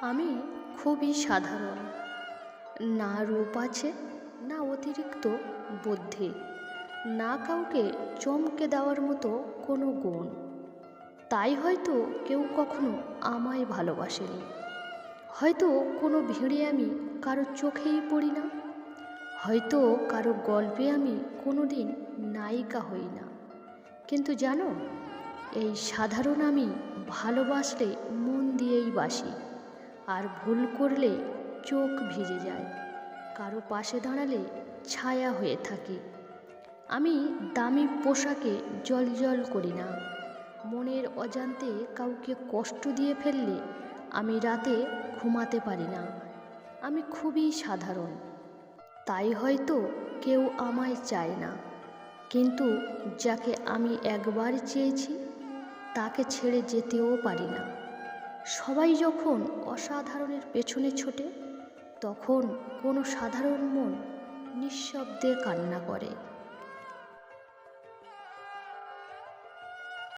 আমি খুবই সাধারণ। না রূপ আছে, না অতিরিক্ত বুদ্ধি। না কাউকে চমকে দেওয়ার মতো কোনো গুণ। তাই হয়তো কেউ কখনো আমায় ভালোবাসেনি। হয়তো কোনো ভিড়ে আমি কারও চোখেই পড়ি না। হয়তো কারও গল্পে আমি কোনো দিন নায়িকা হই না। কিন্তু জানো, এই সাধারণ আমি ভালোবাসলে মন দিয়েই বাসি। আর ভুল করলে চোখ ভিজে যায়। কারও পাশে দাঁড়ালে ছায়া হয়ে থাকি। আমি দামি পোশাকে জল জল করি না। মনের অজান্তে কাউকে কষ্ট দিয়ে ফেললে আমি রাতে ঘুমাতে পারি না। আমি খুবই সাধারণ। তাই হয়তো কেউ আমায় চায় না। কিন্তু যাকে আমি একবার চেয়েছি, তাকে ছেড়ে যেতেও পারি না। সবাই যখন অসাধারণের পেছনে ছোটে তখন কোনো সাধারণ মন নিঃশব্দে কান্না করে।